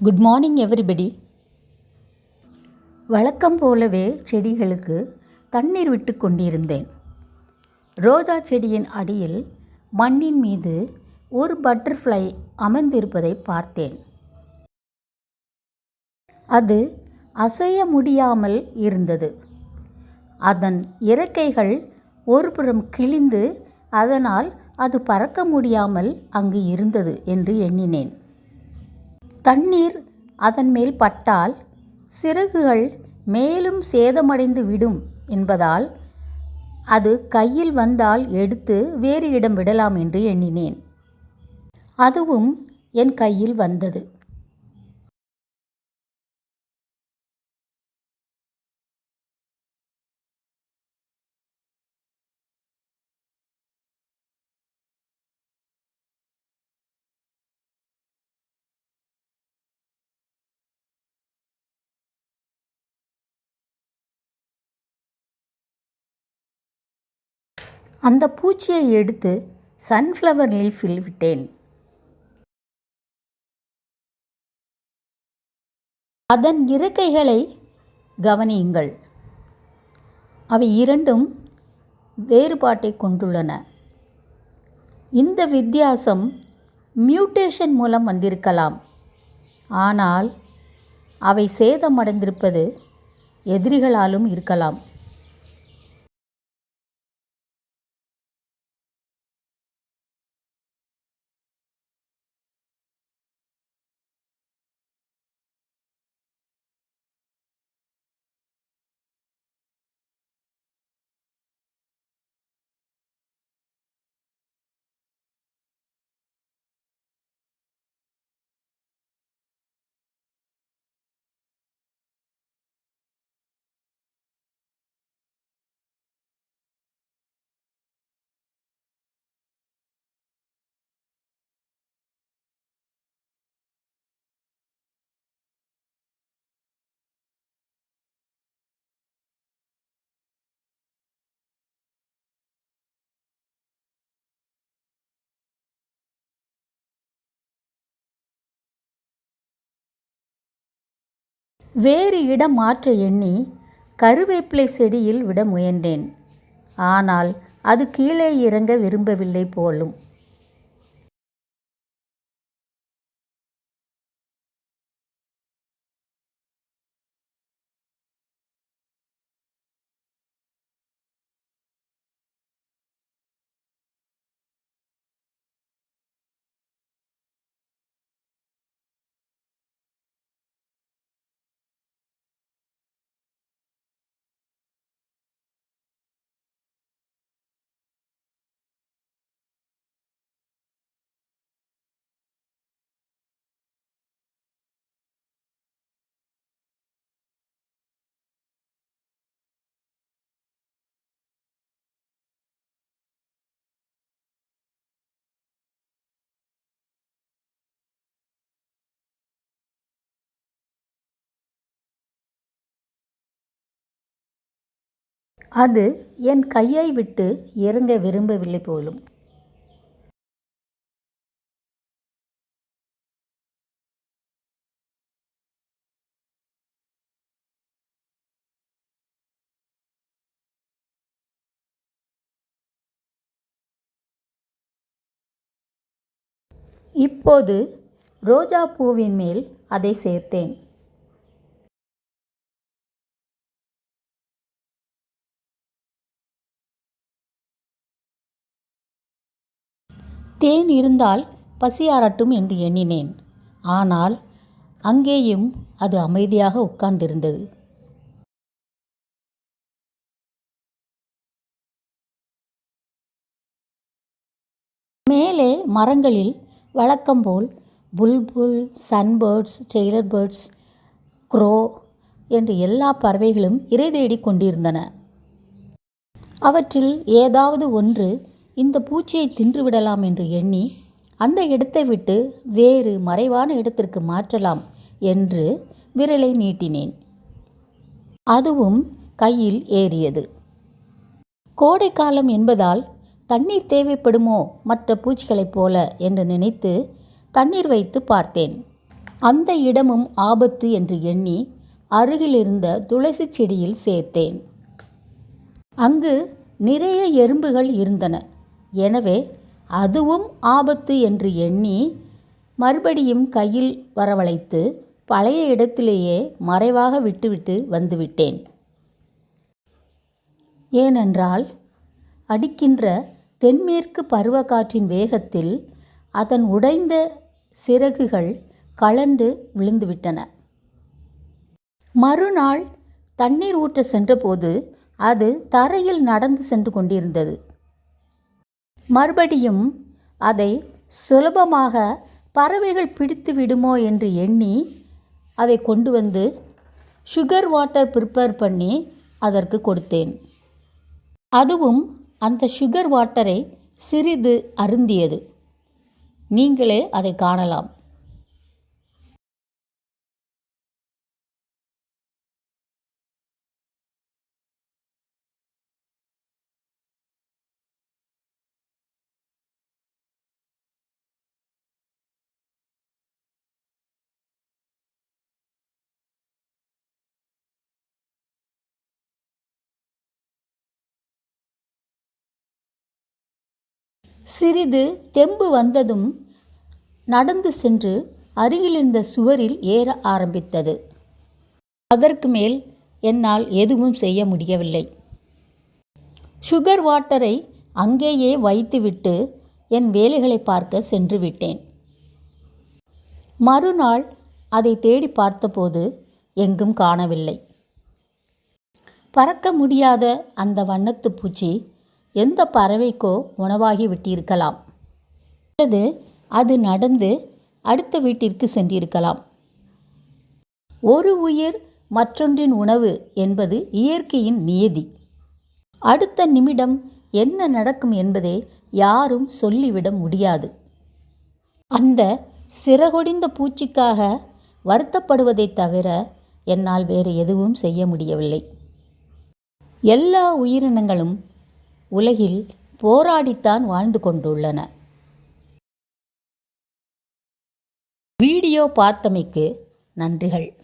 Good morning everybody வழக்கம் போலவே செடிகளுக்கு தண்ணீர் விட்டு கொண்டிருந்தேன். ரோஜா செடியின் அடியில் மண்ணின் மீது ஒரு பட்டர்ஃப்ளை அமர்ந்திருப்பதை பார்த்தேன். அது அசைய முடியாமல் இருந்தது. அதன் இறக்கைகள் ஒருபுறம் கிழிந்து அதனால் அது பறக்க முடியாமல் அங்கு இருந்தது என்று எண்ணினேன். தண்ணீர் அதன் மேல் பட்டால் சிறகுகள் மேலும் சேதமடைந்து விடும் என்பதால் அது கையில் வந்தால் எடுத்து வேறு இடம் விடலாம் என்று எண்ணினேன். அதுவும் என் கையில் வந்தது. அந்த பூச்சியை எடுத்து சன்ஃப்ளவர் லீஃபில் விட்டேன். அதன் இறக்கைகளை கவனியுங்கள். அவை இரண்டும் வேறுபாட்டை கொண்டுள்ளன. இந்த வித்தியாசம் மியூட்டேஷன் மூலம் வந்திருக்கலாம். ஆனால் அவை சேதமடைந்திருப்பது எதிரிகளாலும் இருக்கலாம். வேறு இடம் மாற்ற எண்ணி கருவேப்பிலை செடியில் விட முயன்றேன். ஆனால் அது கீழே இறங்க விரும்பவில்லை போலும். அது என் கையை விட்டு இறங்க விரும்பவில்லை போலும். இப்போது ரோஜா பூவின் மேல் அதை சேர்த்தேன். தேன் இருந்தால் பசியாரட்டும் என்று எண்ணினேன். ஆனால் அங்கேயும் அது அமைதியாக உட்கார்ந்திருந்தது. மேலே மரங்களில் வழக்கம்போல் Bulbul sunbirds tailor birds crow என்று எல்லா பறவைகளும் இறை தேடிக் கொண்டிருந்தன. அவற்றில் ஏதாவது ஒன்று இந்த பூச்சியை தின்றுவிடலாம் என்று எண்ணி அந்த இடத்தை விட்டு வேறு மறைவான இடத்திற்கு மாற்றலாம் என்று விரலை நீட்டினேன். அதுவும் கையில் ஏறியது. கோடைக்காலம் என்பதால் தண்ணீர் தேவைப்படுமோ மற்ற பூச்சிகளைப் போல என்று நினைத்து தண்ணீர் வைத்து பார்த்தேன். அந்த இடமும் ஆபத்து என்று எண்ணி அருகிலிருந்த துளசி செடியில் சேர்த்தேன். அங்கு நிறைய எறும்புகள் இருந்தன. எனவே அதுவும் ஆபத்து என்று எண்ணி மறுபடியும் கையில் வரவழைத்து பழைய இடத்திலேயே மறைவாக விட்டுவிட்டு வந்துவிட்டேன். ஏனென்றால் அடிக்கின்ற தென்மேற்கு பருவக்காற்றின் வேகத்தில் அதன் உடைந்த சிறகுகள் கலண்டு விழுந்துவிட்டன. மறுநாள் தண்ணீர் ஊற்ற சென்றபோது அது தரையில் நடந்து சென்று கொண்டிருந்தது. மறுபடியும் அதை சுலபமாக பறவைகள் பிடித்து விடுமோ என்று எண்ணி அதை கொண்டு வந்து சுகர் வாட்டர் ப்ரிப்பேர் பண்ணி அதற்கு கொடுத்தேன். அதுவும் அந்த சுகர் வாட்டரை சிறிது அருந்தியது. நீங்களே அதை காணலாம். சிறிது தெம்பு வந்ததும் நடந்து சென்று அருகிலிருந்த சுவரில் ஏற ஆரம்பித்தது. அதற்கு மேல் என்னால் எதுவும் செய்ய முடியவில்லை. சுகர் வாட்டரை அங்கேயே வைத்துவிட்டு என் வேலைகளை பார்க்க சென்று விட்டேன். மறுநாள் அதை தேடி பார்த்தபோது எங்கும் காணவில்லை. பறக்க முடியாத அந்த வண்ணத்து பூச்சி எந்த பறவைக்கோ உணவாகி விட்டிருக்கலாம். அல்லது அது நடந்து அடுத்த வீட்டிற்கு சென்றிருக்கலாம். ஒரு உயிர் மற்றொன்றின் உணவு என்பது இயற்கையின் நியதி. அடுத்த நிமிடம் என்ன நடக்கும் என்பதை யாரும் சொல்லிவிட முடியாது. அந்த சிறகொடிந்த பூச்சிக்காக வருத்தப்படுவதைத் தவிர என்னால் வேறு எதுவும் செய்ய முடியவில்லை. எல்லா உயிரினங்களும் உலகில் போராடித்தான் வாழ்ந்து கொண்டுள்ளன. வீடியோ பார்த்தமைக்கு நன்றிகள்.